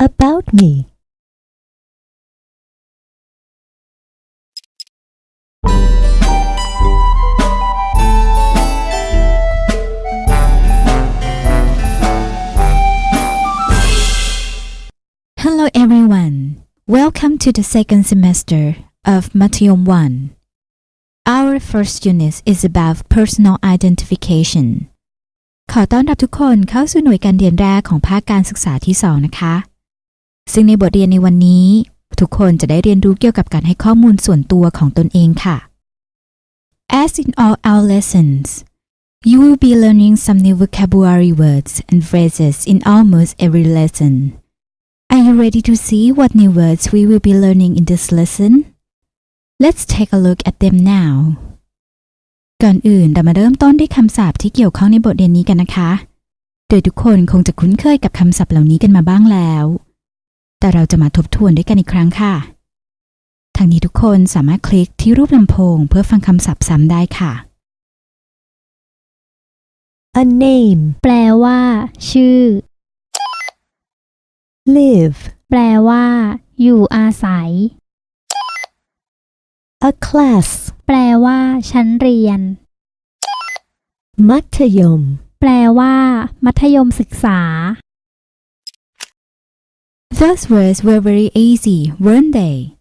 about me. Hello everyone. Welcome to the second semester of Matayom 1. Our first unit is about personal identification. ขอต้อนรับทุกคนเข้าสู่หน่วยการเรียนแรกของภาคการศึกษาที่ 2 นะคะ ซึ่งในบทเรียนในวันนี้ ทุกคนจะได้เรียนรู้เกี่ยวกับการให้ข้อมูลส่วนตัวของตนเองค่ะ As in all our lessons, you will be learning some new vocabulary words and phrases in almost every lesson. Are you ready to see what new words we will be learning in this lesson? Let's take a look at them now. ก่อนอื่นเรามาเริ่มต้นด้วยคำศัพท์ที่เกี่ยวข้องในบทเรียนนี้กันนะคะ โดยทุกคนคงจะคุ้นเคยกับคำศัพท์เหล่านี้กันมาบ้างแล้ว แต่เราจะมาทบทวนด้วยกันอีกครั้งค่ะ ทางนี้ทุกคนสามารถคลิกที่รูปลำโพงเพื่อฟังคำศัพท์ซ้ำได้ค่ะ A name, แปลว่า ชื่อ live, แปลว่า อยู่อาศัย a class, แปลว่า ชั้นเรียน matayom, แปลว่า มัธยมศึกษา Those words were very easy, weren't they?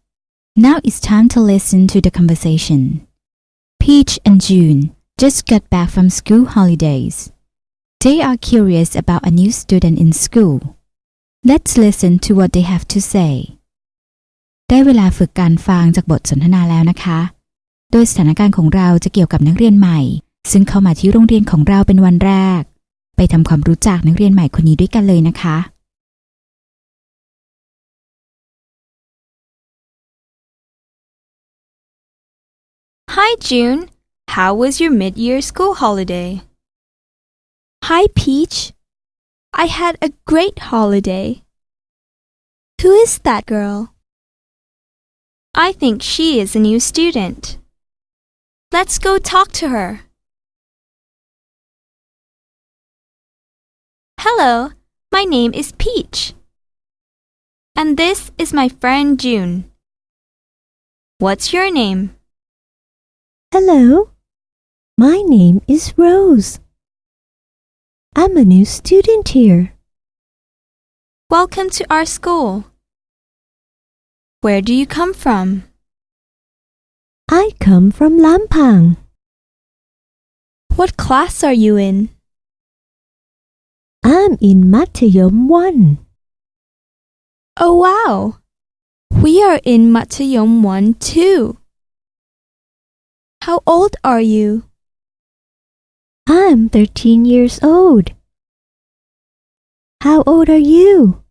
Now it's time to listen to the conversation. Peach and June just got back from school holidays. They are curious about a new student in school. Let's listen to what they have to say. ได้เวลาฝึกการฟังจากบทสนทนาแล้วนะคะ โดยสถานการณ์ของเราจะเกี่ยวกับนักเรียนใหม่ ซึ่งเข้ามาที่โรงเรียนของเราเป็นวันแรก ไปทำความรู้จักนักเรียนใหม่คนนี้ด้วยกันเลยนะคะ Hi, June. How was your mid year school holiday? Hi, Peach. I had a great holiday. Who is that girl? I think she is a new student. Let's go talk to her. Hello, my name is Peach. And this is my friend June. What's your name? Hello, my name is Rose. I'm a new student here. Welcome to our school. Where do you come from? I come from Lampang. What class are you in? I'm in Matayom 1. Oh wow! We are in Matayom 1 too. How old are you? I'm 13 years old. How old are you?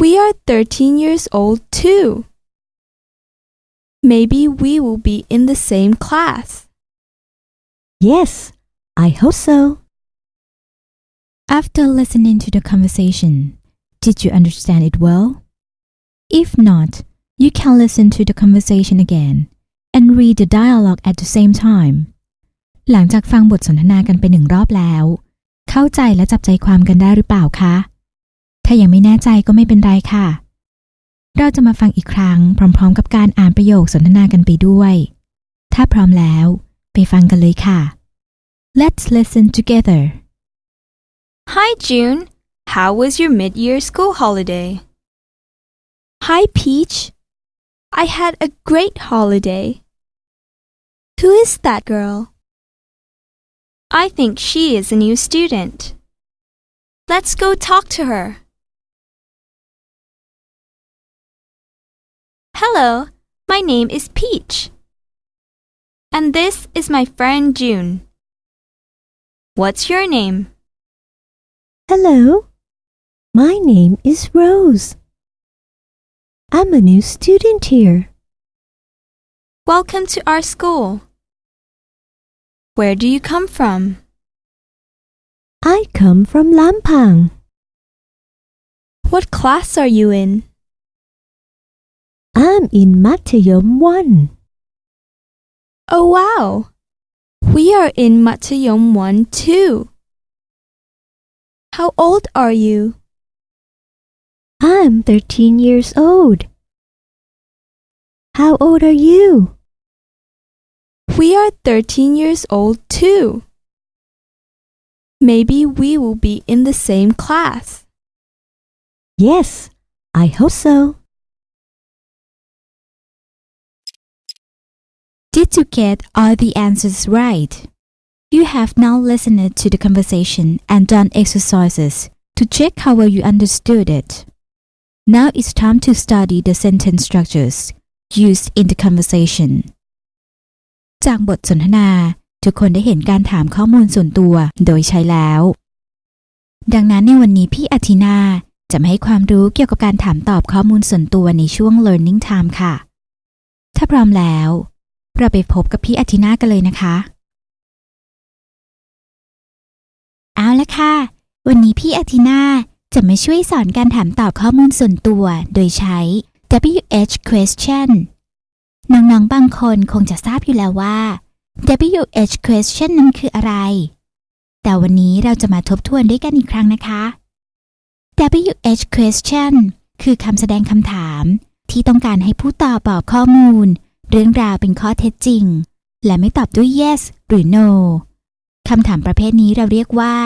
We are 13 years old too. Maybe we will be in the same class. Yes, I hope so. After listening to the conversation, did you understand it well? If not, you can listen to the conversation again and read the dialogue at the same time. หลังจากฟังบทสนทนากันไปหนึ่งรอบแล้ว เข้าใจและจับใจความกันได้หรือเปล่าคะ ถ้ายังไม่แน่ใจก็ไม่เป็นไรค่ะ เราจะมาฟังอีกครั้ง พร้อม ๆ กับการอ่านประโยคสนทนากันไปด้วย ถ้าพร้อมแล้ว ไปฟังกันเลยค่ะ Let's listen together. Hi June. How was your mid year school holiday? Hi Peach. I had a great holiday. Who is that girl? I think she is a new student. Let's go talk to her. Hello, my name is Peach. And this is my friend June. What's your name? Hello, my name is Rose. I'm a new student here. Welcome to our school. Where do you come from? I come from Lampang. What class are you in? I'm in Matayom 1. Oh wow! We are in Matayom 1 too. How old are you? I'm 13 years old. How old are you? We are 13 years old too. Maybe we will be in the same class. Yes, I hope so. Did you get all the answers right? You have now listened to the conversation and done exercises to check how well you understood it. Now it's time to study the sentence structures used in the conversation. จากบทสนทนา ทุกคนได้เห็นการถามข้อมูลส่วนตัวโดยใช้แล้ว ดังนั้นในวันนี้พี่อาทินาจะมาให้ความรู้เกี่ยวกับการถามตอบข้อมูลส่วนตัวในช่วง learning time ค่ะ ถ้าพร้อมแล้ว เราไปพบกับพี่อาทินากันเลยนะคะ เอาละค่ะ วันนี้พี่อาทินาจะมาช่วยสอนการถามตอบข้อมูลส่วนตัว โดยใช้ WH question น้องๆ บางคนคงจะทราบอยู่แล้วว่า WH question นั้นคืออะไร แต่วันนี้เราจะมาทบทวนด้วยกันอีกครั้งนะคะ WH question คือคำแสดงคำถามที่ต้องการให้ผู้ตอบบอกข้อมูล เรื่องราวเป็นข้อเท็จจริง และไม่ตอบด้วย yes หรือ no คำถามประเภทนี้เราเรียกว่า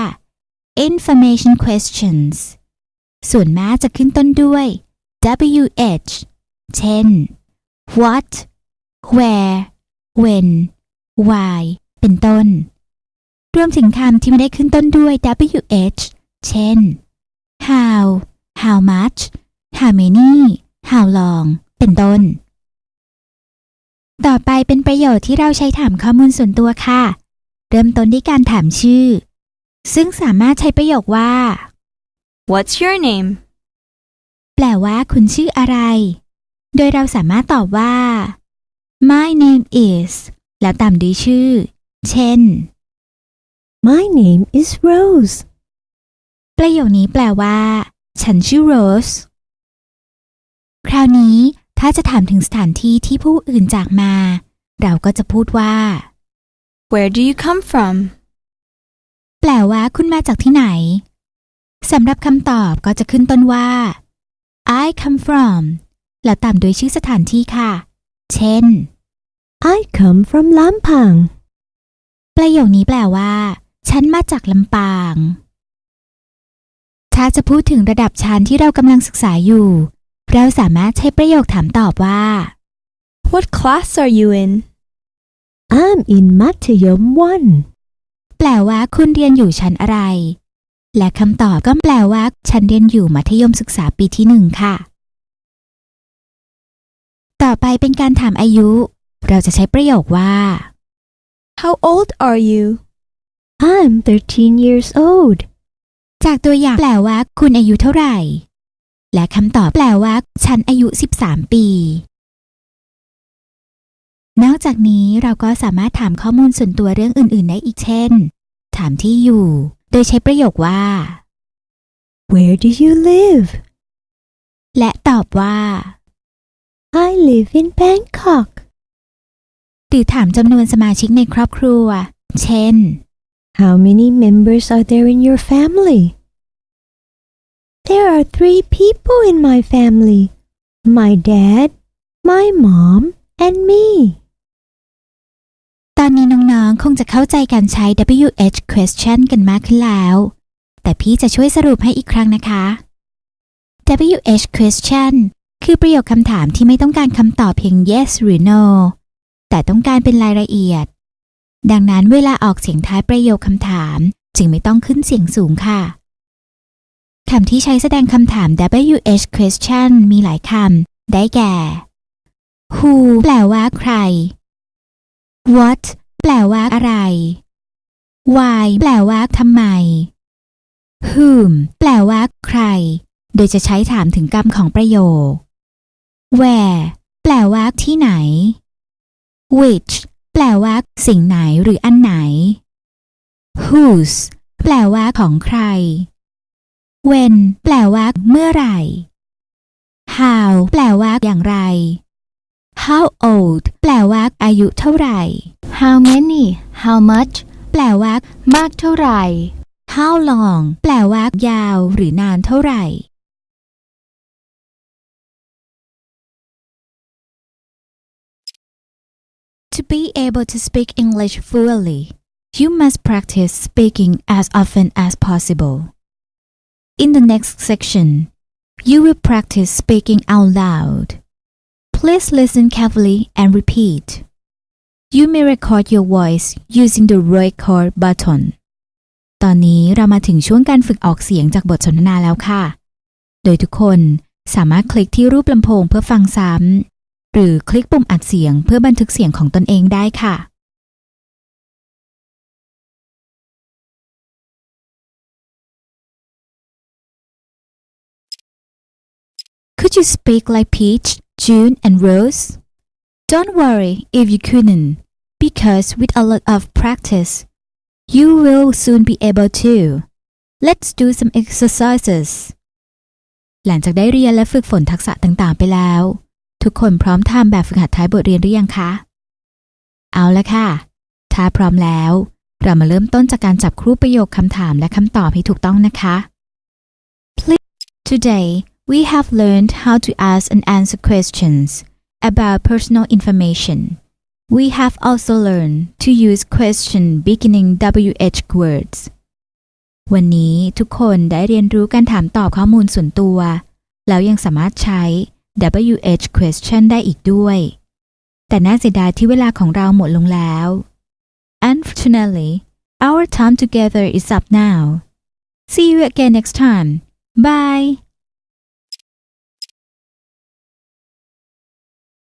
information questions ส่วนมากจะขึ้นต้นด้วย WH เช่น what where when why เป็นต้น รวมถึงคำที่ไม่ได้ขึ้นต้นด้วย WH เช่น how how much how many how long เป็นต้น ต่อไปเป็นประโยชน์ที่เราใช้ถามข้อมูลส่วนตัวค่ะ เริ่มต้นด้วยการถามชื่อ ซึ่งสามารถใช้ประโยคว่า What's your name? แปลว่าคุณชื่ออะไร โดยเราสามารถตอบว่า my name is แล้วตามด้วยชื่อ เช่น My name is Rose. ประโยคนี้แปลว่า ฉันชื่อโรส คราวนี้ถ้าจะถามถึงสถานที่ที่ผู้อื่นจากมา เราก็จะพูดว่า Where do you come from? แปลว่าคุณมาจากที่ไหน สำหรับคำตอบก็จะขึ้นต้นว่า I come from แล้วตามด้วยชื่อสถานที่ค่ะ เช่น I come from Lampang. ประโยคนี้แปลว่า ฉันมาจากลำปาง ถ้าจะพูดถึงระดับชั้นที่เรากำลังศึกษาอยู่ เราสามารถใช้ประโยคถามตอบว่า What class are you in? I'm in Matayom 1. แปลว่าคุณเรียนอยู่ชั้นอะไร และคำตอบก็แปลว่า ฉันเรียนอยู่มัธยมศึกษาปีที่หนึ่งค่ะ ต่อไปเป็นการถามอายุ เราจะใช้ประโยคว่า How old are you? I'm 13 years old. จากตัวอย่างแปลว่า คุณอายุเท่าไหร่ และคำตอบแปลว่า ฉันอายุ 13 ปี นอกจากนี้เราก็สามารถถามข้อมูลส่วนตัวเรื่องอื่น ๆ ได้อีกเช่น ถามที่อยู่ โดยใช้ประโยคว่า Where do you live? และตอบว่า I live in Bangkok. หรือถามจำนวนสมาชิกในครอบครัว เช่น How many members are there in your family? There are three people in my family my dad, my mom, and me. ตอนนี้น้องๆ คงจะเข้าใจการใช้ WH question กันมากขึ้นแล้ว แต่พี่จะช่วยสรุปให้อีกครั้งนะคะ WH question คือประโยคคำถามที่ไม่ต้องการคำตอบเพียง yes หรือ no แต่ต้องการเป็นรายละเอียด ดังนั้นเวลาออกเสียงท้ายประโยคคำถาม จึงไม่ต้องขึ้นเสียงสูงค่ะคำที่ใช้แสดงคำถาม WH question มีหลายคำ ได้แก่ who แปลว่าใคร what แปลว่าอะไร why แปลว่าทำไม whom แปลว่าใคร โดยจะใช้ถามถึงกรรมของประโยค where แปลว่าที่ไหน which แปลว่า สิ่งไหนหรืออันไหน whose แปลว่าของใคร when แปลว่า เมื่อไหร่ how แปลว่าอย่างไร how old แปลว่า อายุเท่าไหร่ how many how much แปลว่า มากเท่าไหร่ how long แปลว่า ยาวหรือนานเท่าไหร่ To be able to speak English fluently, you must practice speaking as often as possible. In the next section, you will practice speaking out loud. Please listen carefully and repeat. You may record your voice using the record button. ตอนนี้เรามาถึงช่วงการฝึกออกเสียงจากบทสนทนาแล้วค่ะ โดยทุกคนสามารถคลิกที่รูปลำโพงเพื่อฟังซ้ำ หรือคลิกปุ่มอัดเสียงเพื่อบันทึกเสียงของตนเองได้ค่ะ Could you speak like Peach, June, and Rose? Don't worry if you couldn't, because with a lot of practice, you will soon be able to. Let's do some exercises. หลังจากได้เรียนและฝึกฝนทักษะต่างๆไปแล้ว ทุกคนพร้อมทำแบบฝึกหัดท้ายบทเรียนหรือยังคะ เอาละค่ะ ถ้าพร้อมแล้ว เรามาเริ่มต้นจากการจับครูประโยคคำถามและคำตอบให้ถูกต้องนะคะ Please Today we have learned how to ask and answer questions about personal information. We have also learned to use question beginning WH words. วันนี้ทุกคนได้เรียนรู้การถามตอบข้อมูลส่วนตัว แล้วยังสามารถใช้ WH question ได้อีกด้วย แต่น่าเสียดายที่เวลาของเราหมดลงแล้ว Unfortunately, our time together is up now. See you again next time. Bye.